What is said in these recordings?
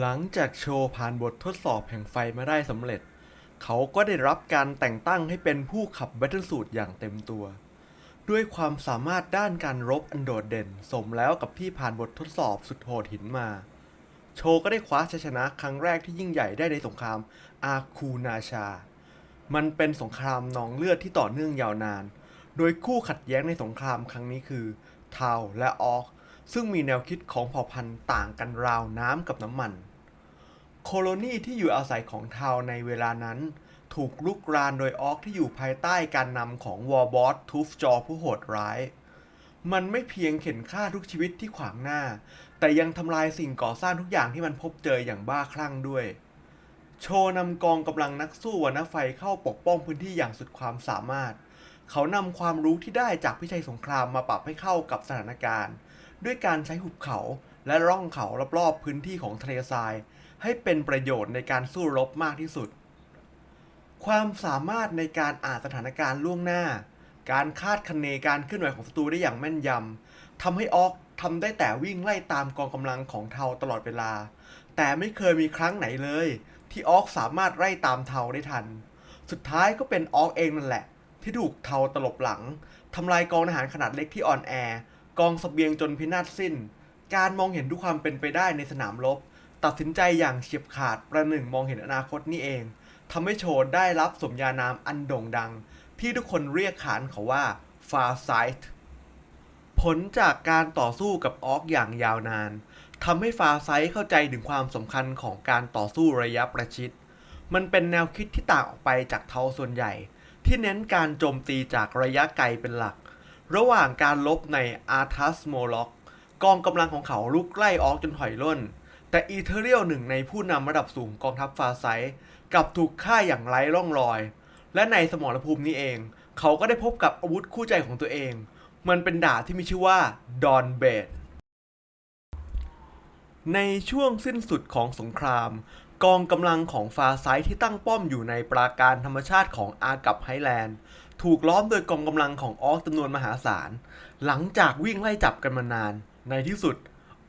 หลังจากโชว์ผ่านบททดสอบแห่งไฟมาได้สำเร็จ เขาก็ได้รับการแต่งตั้งให้เป็นผู้ขับแบตเทิลสูตรอย่างเต็มตัว ด้วยความสามารถด้านการรบอันโดดเด่น สมแล้วกับที่ผ่านบททดสอบสุดโหดหินมา โชก็ได้คว้าชัยชนะครั้งแรกที่ยิ่งใหญ่ได้ในสงครามอาคูนาชา มันเป็นสงครามนองเลือดที่ต่อเนื่องยาวนาน โดยคู่ขัดแย้งในสงครามครั้งนี้คือเทาและออก ซึ่งมีแนวคิดของเผ่าพันธุ์ต่างกันราวน้ำกับน้ำมัน โคโลนีที่อยู่อาศัยของเทาในเวลานั้น ถูกลุกรานโดยออกที่อยู่ภายใต้การนำของวอร์บอสทูฟจอผู้โหดร้าย มันไม่เพียงเข็นฆ่าทุกชีวิตที่ขวางหน้า แต่ยังทำลายสิ่งก่อสร้างทุกอย่างที่มันพบเจออย่างบ้าคลั่งด้วย โชนำกองกำลังนักสู้วรรณไฟเข้าปกป้องพื้นที่อย่างสุดความสามารถ เขานำความรู้ที่ได้จากพิชัยสงครามมาปรับให้เข้ากับสถานการณ์ ด้วยการใช้หุบเขาและร่องเขารอบๆพื้นที่ของทะเลทราย ให้เป็นประโยชน์ในการสู้รบมากที่สุด ความสามารถในการอ่านสถานการณ์ล่วงหน้า การคาดคะเนการเคลื่อนไหวของศัตรูได้อย่างแม่นยำทำให้ออกทำได้แต่วิ่งไล่ตามกองกำลังของเทาตลอดเวลา แต่ไม่เคยมีครั้งไหนเลย ที่ออกสามารถไล่ตามเทาได้ทัน สุดท้ายก็เป็นออกเองนั่นแหละ ที่ถูกเทาตลบหลังทำลายกองทหารขนาดเล็กที่อ่อนแอ กองสเสบียงจนพินาศสิ้น การมองเห็นทุกความเป็นไปได้ในสนามรบ ตัดสินใจอย่างเฉียบขาดประหนึ่งมองเห็นอนาคตนี่เองทำให้โชว์ได้รับสมญานามอันโด่งดัง ที่ทุกคนเรียกขานเขาว่า Far Sight ผลจากการต่อสู้กับออกอย่างยาวนานทำให้ฟาไซต์เข้าใจถึงความสำคัญของการต่อสู้ระยะประชิด มันเป็นแนวคิดที่ต่างออกไปจากเทาส่วนใหญ่ ที่เน้นการโจมตีจากระยะไกลเป็นหลัก ระหว่างการลบในอาร์ทัสโมล็อกกองกำลังของเขาลุกไล่ออกจนถอยล่น แต่อีเทเรียลหนึ่งในผู้นำระดับสูงกองทัพฟาไซกลับถูกฆ่าอย่างไร้ร่องรอย และในสมรภูมินี้เอง เขาก็ได้พบกับอาวุธคู่ใจของตัวเอง มันเป็นดาบที่มีชื่อว่าดอนเบดในช่วงสิ้นสุดของสงคราม กองกำลังของฟาไซที่ตั้งป้อมอยู่ในปราการธรรมชาติของอากับไฮแลนด์ ถูกล้อมโดยกองกำลังของออกจำนวนมหาศาล หลังจากวิ่งไล่จับกันมานาน ในที่สุด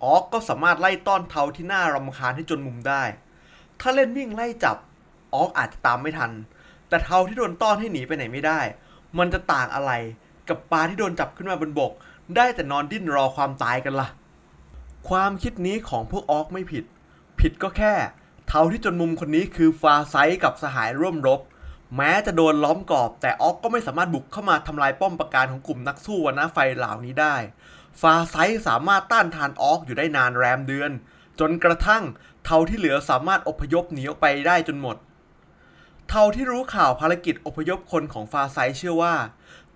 ออกก็สามารถไล่ต้อนเทาที่น่ารำคาญให้จนมุมได้ ถ้าเล่นวิ่งไล่จับ ออกอาจจะตามไม่ทัน แต่เทาที่โดนต้อนให้หนีไปไหนไม่ได้ มันจะต่างอะไรกับปลาที่โดนจับขึ้นมาบนบก ได้แต่นอนดิ้นรอความตายกันล่ะ ความคิดนี้ของพวกออกไม่ผิด ผิดก็แค่ เทาที่จนมุมคนนี้คือฟาไซกับสหายร่วมรบ แม้จะโดนล้อมกรอบ แต่ออกก็ไม่สามารถบุกเข้ามาทำลายป้อมปราการของกลุ่มนักสู้วรรณไฟเหล่านี้ได้ ฟาไซสามารถต้านทานออกอยู่ได้นานแรมเดือน จนกระทั่งเท่าที่เหลือสามารถอพยพหนีออกไปได้จนหมด เท่าที่รู้ข่าวภารกิจอพยพคนของฟาไซเชื่อว่า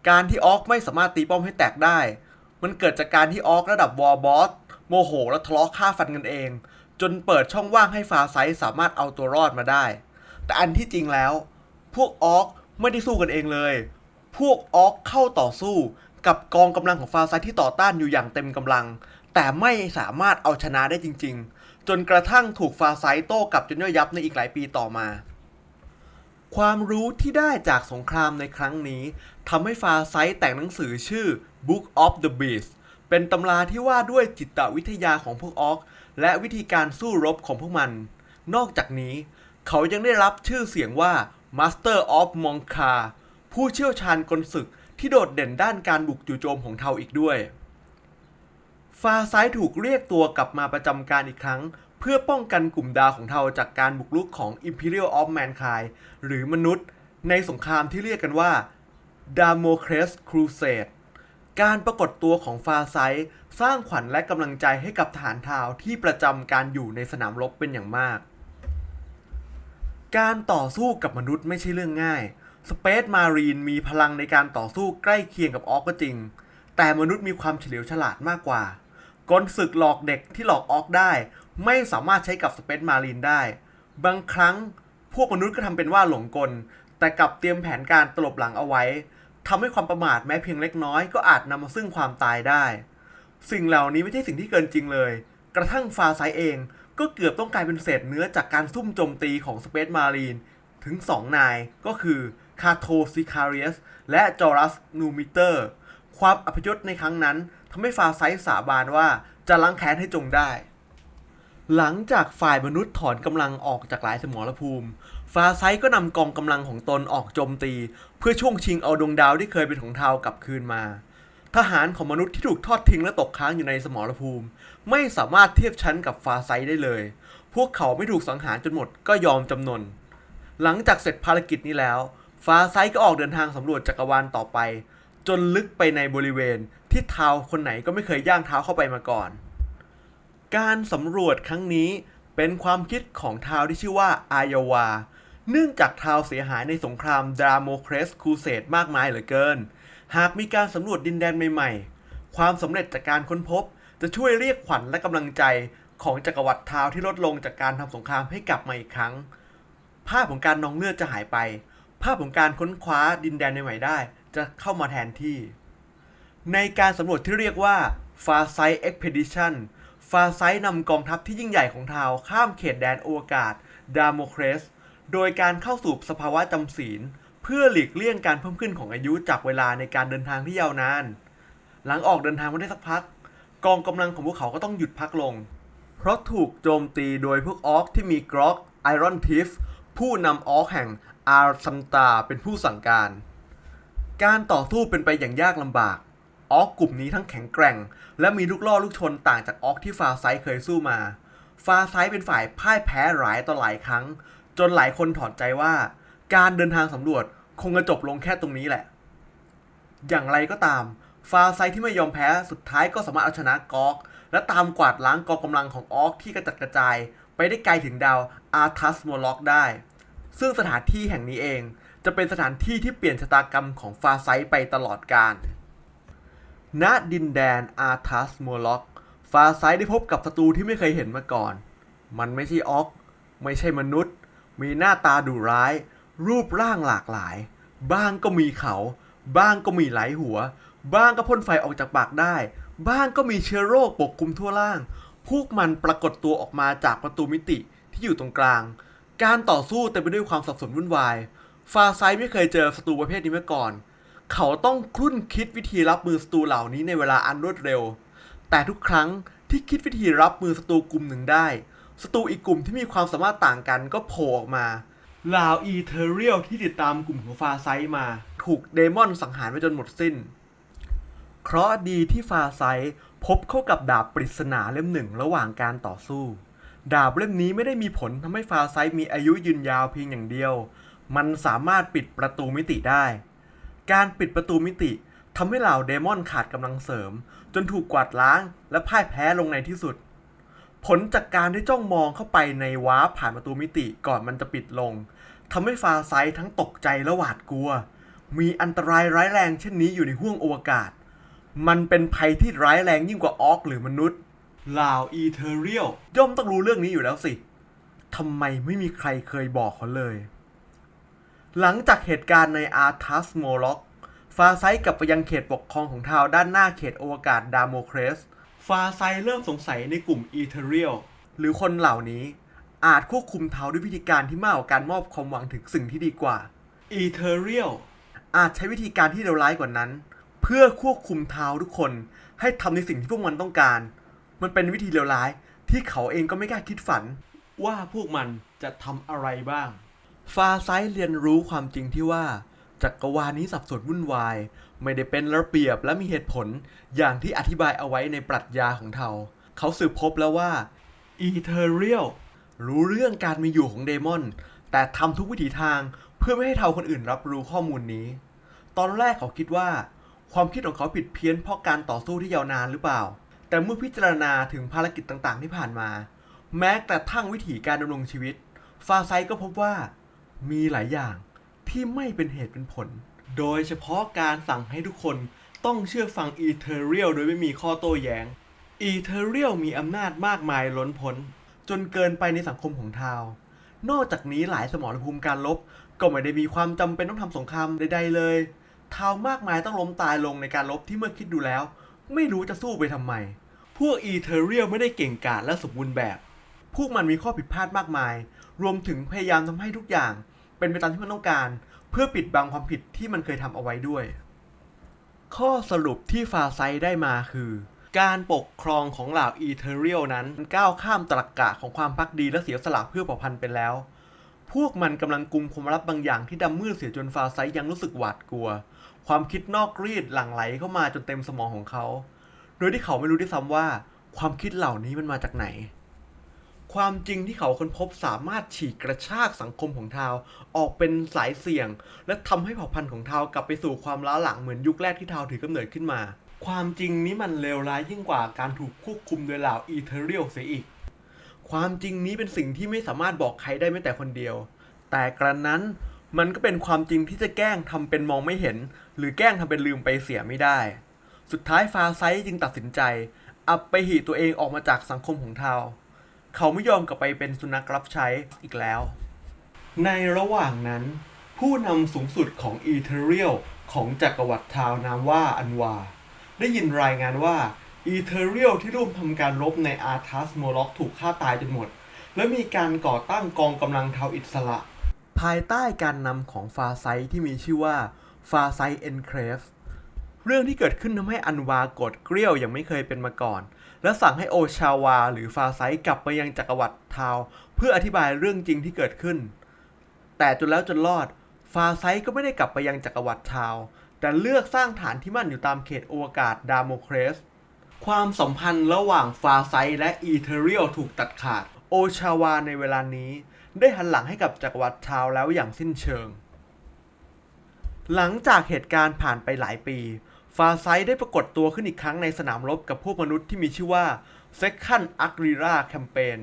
การที่ออกไม่สามารถตีป้อมให้แตกได้ มันเกิดจากการที่ออกระดับวอร์บอสโมโหและทะเลาะฆ่าฟันกันเอง จนเปิดช่องว่างให้ฟาไซสามารถเอาตัวรอดมาได้ แต่อันที่จริงแล้ว พวกออกไม่ได้สู้กันเองเลย พวกออกเข้าต่อสู้กับกองกำลังของฟาไซต์ที่ต่อต้านอยู่อย่างเต็มกำลัง แต่ไม่สามารถเอาชนะได้จริง ๆ จนกระทั่งถูกฟาไซโต้กลับจนย่อยยับในอีกหลายปีต่อมา ความรู้ที่ได้จากสงครามในครั้งนี้ทำให้ฟาไซแต่งหนังสือชื่อ Book of the Beast เป็นตำราที่ว่าด้วยจิตวิทยาของพวกออก และวิธีการสู้รบของพวกมัน นอกจากนี้ เขายังได้รับชื่อเสียงว่า Master of Monka ผู้เชี่ยวชาญกลศึกที่โดดเด่นด้านการบุกจู่โจมของเทาอีกด้วย ฟาไซถูกเรียกตัวกลับมาประจำการอีกครั้ง เพื่อป้องกันกลุ่มดาวของเทาจากการบุกรุกของ Imperial of Mankind หรือมนุษย์ ในสงครามที่เรียกกันว่า Damocles Crusade การปรากฏตัวของฟาไซสร้างขวัญและกำลังใจให้กับทหารทาวที่ประจำการอยู่ในสนามรบเป็นอย่างมาก การต่อสู้กับมนุษย์ไม่ใช่เรื่องง่าย สเปซมารีนมีพลังในการต่อสู้ใกล้เคียงกับออกก็จริง แต่มนุษย์มีความเฉลียวฉลาดมากกว่ากลศึกหลอกเด็กที่หลอกออกได้ ไม่สามารถใช้กับสเปซมารีนได้ บางครั้งพวกมนุษย์ก็ทำเป็นว่าหลงกล แต่กลับเตรียมแผนการตลบหลังเอาไว้ทำให้ความประมาทแม้เพียงเล็กน้อย ก็อาจนำมาซึ่งความตายได้ สิ่งเหล่านี้ไม่ใช่สิ่งที่เกินจริงเลย กระทั่งฟาไซเอง ก็เกือบต้องกลายเป็นเศษเนื้อจากการซุ่มโจมตีของสเปซมารีนถึง 2 นายก็คือคาโทซิคาเรียสและจอรัสนูมิเตอร์ ความอพยศในครั้งนั้นทำให้ฟาไซสาบานว่าจะล้างแค้นให้จงได้ หลังจากฝ่ายมนุษย์ถอนกำลังออกจากหลายสมรภูมิ ฟาไซต์ก็นำกองกำลังของตนออกโจมตี เพื่อช่วงชิงเอาดวงดาวที่เคยเป็นของเทากลับคืนมา ทหารของมนุษย์ที่ถูกทอดทิ้งและตกค้างอยู่ในสมรภูมิไม่สามารถเทียบชั้นกับฟาไซได้เลย พวกเขาไม่ถูกสังหารจนหมดก็ยอมจำนน หลังจากเสร็จภารกิจนี้แล้ว ฟาไซก็ออกเดินทางสำรวจจักรวาลต่อไป จนลึกไปในบริเวณที่เท้าคนไหนก็ไม่เคยย่างเท้าเข้าไปมาก่อน การสำรวจครั้งนี้เป็นความคิดของทาวที่ชื่อว่าอายวา เนื่องจากทาวเสียหายในสงครามดราโมเครสคูเซดมากมายเหลือเกิน หากมีการสำรวจดินแดนใหม่ๆ ความสำเร็จจากการค้นพบ จะช่วยเรียกขวัญและกำลังใจของจักรวรรดิเท้าที่ลดลงจากการทำสงครามให้กลับมาอีกครั้ง ภาพของการนองเลือดจะหายไป ภาพของการค้นคว้าดินแดนใหม่ๆได้ จะเข้ามาแทนที่ ในการสำรวจที่เรียกว่า Far Sight Expedition ฟาไซนำกองทัพที่ยิ่งใหญ่ของทาวข้ามเขตแดนอวกาศ ดามเครส โดยการเข้าสู่สภาวะจำศีล เพื่อหลีกเลี่ยงการเพิ่มขึ้นของอายุจากเวลาในการเดินทางที่ยาวนาน หลังออกเดินทางมาได้สักพัก กองกำลังของพวกเขาก็ต้องหยุดพักลง เพราะถูกโจมตีโดยพวกออกที่มีกรอกไอรอนทิฟผู้นำออกแห่งอาร์ซันตาเป็นผู้สั่งการ การต่อสู้เป็นไปอย่างยากลำบาก ออกกลุ่มนี้ทั้งแข็งแกร่ง และมีลูกล่อลูกชนต่างจากออกที่ฟาไซเคยสู้มา ฟาไซเป็นฝ่ายพ่ายแพ้หลายต่อหลายครั้ง จนหลายคนถอนใจว่า การเดินทางสำรวจคงจะจบลงแค่ตรงนี้แหละ อย่างไรก็ตาม ฟาไซที่ไม่ยอมแพ้สุดท้ายก็สามารถเอาชนะกอก และตามกวาดล้างกองกำลังของออกที่กระจัดกระจาย ไปได้ไกลถึงดาวอาร์ทัสโมล็อกได้ ซึ่งสถานที่แห่งนี้เอง จะเป็นสถานที่ที่เปลี่ยนชะตากรรมของฟาไซไปตลอดกาลณดินแดนอาร์ทัสโมล็อก ฟาไซได้พบกับศัตรูที่ไม่เคยเห็นมาก่อน มันไม่ใช่ออก ไม่ใช่มนุษย์ มีหน้าตาดุร้าย รูปร่างหลากหลาย บ้างก็มีเขา บ้างก็มีไหลายหัว บ้างก็พ่นไฟออกจากปากได้ บ้างก็มีเชื้อโรคปกคลุมทั่วล่าง พวกมันปรากฏตัวออกมาจากประตูมิติที่อยู่ตรงกลาง การต่อสู้เต็มไปด้วยความสับสนวุ่นวาย ฟาไซไม่เคยเจอศัตรูประเภทนี้มาก่อน เขาต้องครุ่นคิดวิธีรับมือศัตรูเหล่านี้ในเวลาอันรวดเร็ว แต่ทุกครั้งที่คิดวิธีรับมือศัตรูกลุ่มหนึ่งได้ศัตรูอีกกลุ่มที่มีความสามารถต่างกันก็โผล่ออกมาลาวอีเทเรียลที่ติดตามกลุ่มของฟาไซมา ถูกเดมอนสังหารไปจนหมดสิ้น เคราะดีที่ฟาไซพบเข้ากับดาบปริศนาเล่มหนึ่งระหว่างการต่อสู้ ดาบเล่มนี้ไม่ได้มีผลทำให้ฟาไซมีอายุยืนยาวเพียงอย่างเดียว มันสามารถปิดประตูมิติได้ การปิดประตูมิติทำให้เหล่าเดมอนขาดกำลังเสริม จนถูกกวาดล้างและพ่ายแพ้ลงในที่สุด ผลจากการที่จ้องมองเข้าไปในวาร์ปผ่านประตูมิติก่อนมันจะปิดลงทำให้ฟาไซทั้งตกใจและหวาดกลัว มีอันตรายร้ายแรงเช่นนี้อยู่ในห้วงอวกาศ มันเป็นภัยที่ร้ายแรงยิ่งกว่าออกหรือมนุษย์ลาวอีเทเรียลย่อมต้องรู้เรื่องนี้อยู่แล้วสิทำไมไม่มีใครเคยบอกเขาเลย หลังจากเหตุการณ์ในอาร์ทัสโมล็อกฟาไซต์กลับไปยังเขตปกครองของทาวด้านหน้าเขตอวกาศดามเครส ฟาไซต์เริ่มสงสัยในกลุ่มอีเทเรียลหรือคนเหล่านี้อาจควบคุมทาวด้วยวิธีการที่มากกว่าการมอบความหวังถึงสิ่งที่ดีกว่าอีเทเรียลอาจใช้วิธีการที่เลวร้ายกว่านั้น เพื่อควบคุมทาวทุกคน ให้ทำในสิ่งที่พวกมันต้องการ มันเป็นวิธีเลวร้าย ที่เขาเองก็ไม่กล้าคิดฝัน ว่าพวกมันจะทำอะไรบ้าง ฟาไซต์เรียนรู้ความจริงที่ว่าจักรวาลนี้สับสนวุ่นวาย ไม่ได้เป็นระเบียบและมีเหตุผลอย่างที่อธิบายเอาไว้ในปรัชญาของเทาเขาสืบพบแล้วว่าอีเทเรียลรู้เรื่องการมีอยู่ของเดมอน แต่ทำทุกวิถีทางเพื่อไม่ให้เทาคนอื่นรับรู้ข้อมูลนี้ ตอนแรกเขาคิดว่า ความคิดของเขาผิดเพี้ยนเพราะการต่อสู้ที่ยาวนานหรือเปล่า แต่เมื่อพิจารณาถึงภารกิจต่างๆ ที่ผ่านมา แม้กระทั่งวิถีการดำรงชีวิต ฟาไซก็พบว่า มีหลายอย่างที่ไม่เป็นเหตุเป็นผล โดยเฉพาะการสั่งให้ทุกคนต้องเชื่อฟังอีเทเรียลโดยไม่มีข้อโต้แย้ง อีเทเรียลมีอำนาจมากมายล้นพ้น จนเกินไปในสังคมของทาว นอกจากนี้หลายสมรภูมิการลบก็ไม่ได้มีความจำเป็นต้องทำสงครามใดๆเลย ทาวมากมายต้องล้มตายลงในการลบที่เมื่อคิดดูแล้ว ไม่รู้จะสู้ไปทำไม พวกอีเทเรียลไม่ได้เก่งกาจและสมบูรณ์แบบ พวกมันมีข้อผิดพลาดมากมาย รวมถึงพยายามทำให้ทุกอย่าง เป็นไปตามที่มันต้องการ เพื่อปิดบังความผิดที่มันเคยทำเอาไว้ด้วย ข้อสรุปที่ฟาไซได้มาคือ การปกครองของเหล่าอีเทเรียลนั้นก้าวข้ามตรรกกะของความพักดีและเสียสละเพื่อเผ่าพันธุ์ไปแล้วพวกมันกำลังกุมความลับบางอย่างที่ดำมืดเสียจนฟาไซยังรู้สึกหวาดกลัว ความคิดนอกรีดหลั่งไหลเข้ามาจนเต็มสมองของเขา โดยที่เขาไม่รู้ด้วยซ้ำว่า ความคิดเหล่านี้มันมาจากไหน ความจริงที่เขาค้นพบสามารถฉีกกระชากสังคมของทาวออกเป็นสายเสี่ยง และทำให้เผ่าพันธุ์ของทาวกลับไปสู่ความล้าหลังเหมือนยุคแรกที่ทาวถือกำเนิดขึ้นมา ความจริงนี้มันเลวร้ายยิ่งกว่าการถูกควบคุมโดยเหล่าอีเทเรียลเสียอีก ความจริงนี้เป็นสิ่งที่ไม่สามารถบอกใครได้แม้แต่คนเดียว แต่กระนั้น มันก็เป็นความจริงที่จะแกล้งทำเป็นมองไม่เห็น หรือแกล้งทำเป็นลืมไปเสียไม่ได้ สุดท้ายฟาไซจึงตัดสินใจ อับไปหีตัวเองออกมาจากสังคมของทาวเขาไม่ยอมกลับไปเป็นสุนัขรับใช้อีกแล้ว ในระหว่างนั้น ผู้นำสูงสุดของอีเทเรียลของจักรวรรดิทาวนามว่าอันวา ได้ยินรายงานว่าอีเทเรียลที่ร่วมทำการรบในอาร์ทัสโมล็อกถูกฆ่าตายจนหมด และมีการก่อตั้งกองกำลังเทาอิสระ ภายใต้การนำของฟาไซที่มีชื่อว่าฟาไซเอ็นเครฟเรื่องที่เกิดขึ้นทำให้อันวากดเกลี้ยวอย่างไม่เคยเป็นมาก่อน และสั่งให้โอชาวาหรือฟาไซกลับไปยังจักรวรรดิทาว เพื่ออธิบายเรื่องจริงที่เกิดขึ้น แต่จนแล้วจนรอด ฟาไซก็ไม่ได้กลับไปยังจักรวรรดิทาว แต่เลือกสร้างฐานที่มั่นอยู่ตามเขตอวกาศดามโมเครส ความสัมพันธ์ระหว่างฟาไซและอีเทเรียลถูกตัดขาด โอชาวาในเวลานี้ ได้หันหลังให้กับจักรวรรดิทาวแล้วอย่างสิ้นเชิง หลังจากเหตุการณ์ผ่านไปหลายปี ฟาไซได้ปรากฏตัวขึ้นอีกครั้งในสนามรบกับพวกมนุษย์ที่มีชื่อว่า Second a g r i r a Campaign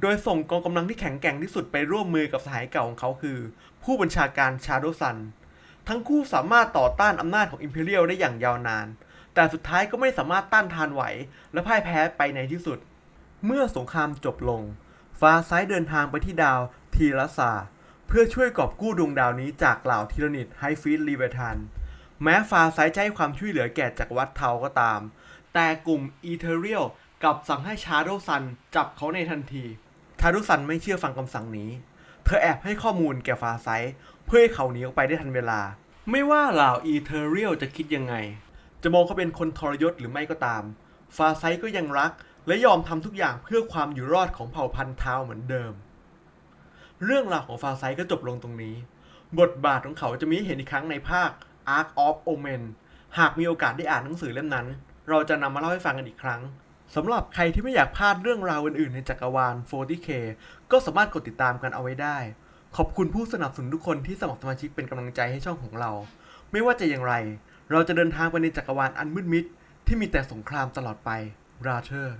โดยส่งกองกำลังที่แข็งแกร่งที่สุดไปร่วมมือกับสหายเก่าของเขาคือ ผู้บัญชาการชาโดซัน ทั้งคู่สามารถต่อต้านอำนาจของอิมพีเรียลได้อย่างยาวนาน แต่สุดท้ายก็ไม่สามารถต้านทานไหว และพ่ายแพ้ไปในที่สุด เมื่อสงครามจบลง ฟาไซเดินทางไปที่ดาวทีรัสาเพื่อช่วยกอบกู้ดวงดาวนี้จากเหล่าทีรนิตไฮฟีดลีเวทัน แม้ฟาไซจะให้ความช่วยเหลือแก่จักรวรรดิเทาก็ตาม แต่กลุ่มอีเทเรียลกลับสั่งให้ชาโดซันจับเขาในทันที ชาโดซันไม่เชื่อฟังคำสั่งนี้ เธอแอบให้ข้อมูลแก่ฟาไซเพื่อให้เขาหนีออกไปได้ทันเวลา ไม่ว่าเหล่าอีเทเรียลจะคิดยังไง จะมองเขาเป็นคนทรยศหรือไม่ก็ตาม ฟาไซก็ยังรัก และยอมทำทุกอย่างเพื่อความอยู่รอดของเผ่าพันธุ์เทาเหมือนเดิม เรื่องราวของฟาไซก็จบลงตรงนี้ บทบาทของเขาจะมีเห็นอีกครั้งในภาค Ark of Omen หากมีโอกาสได้อ่านหนังสือเล่มนั้น เราจะนำมาเล่าให้ฟังกันอีกครั้งสำหรับใครที่ไม่อยากพลาดเรื่องราวอื่นๆ ในจักรวาล 40K ก็สามารถกดติดตามกันเอาไว้ได้ ขอบคุณผู้สนับสนุนทุกคนที่สมัครสมาชิกเป็นกำลังใจให้ช่องของเรา ไม่ว่าจะอย่างไร เราจะเดินทางไปในจักรวาลอันมืดมิดที่มีแต่สงครามตลอดไป ราเธอร์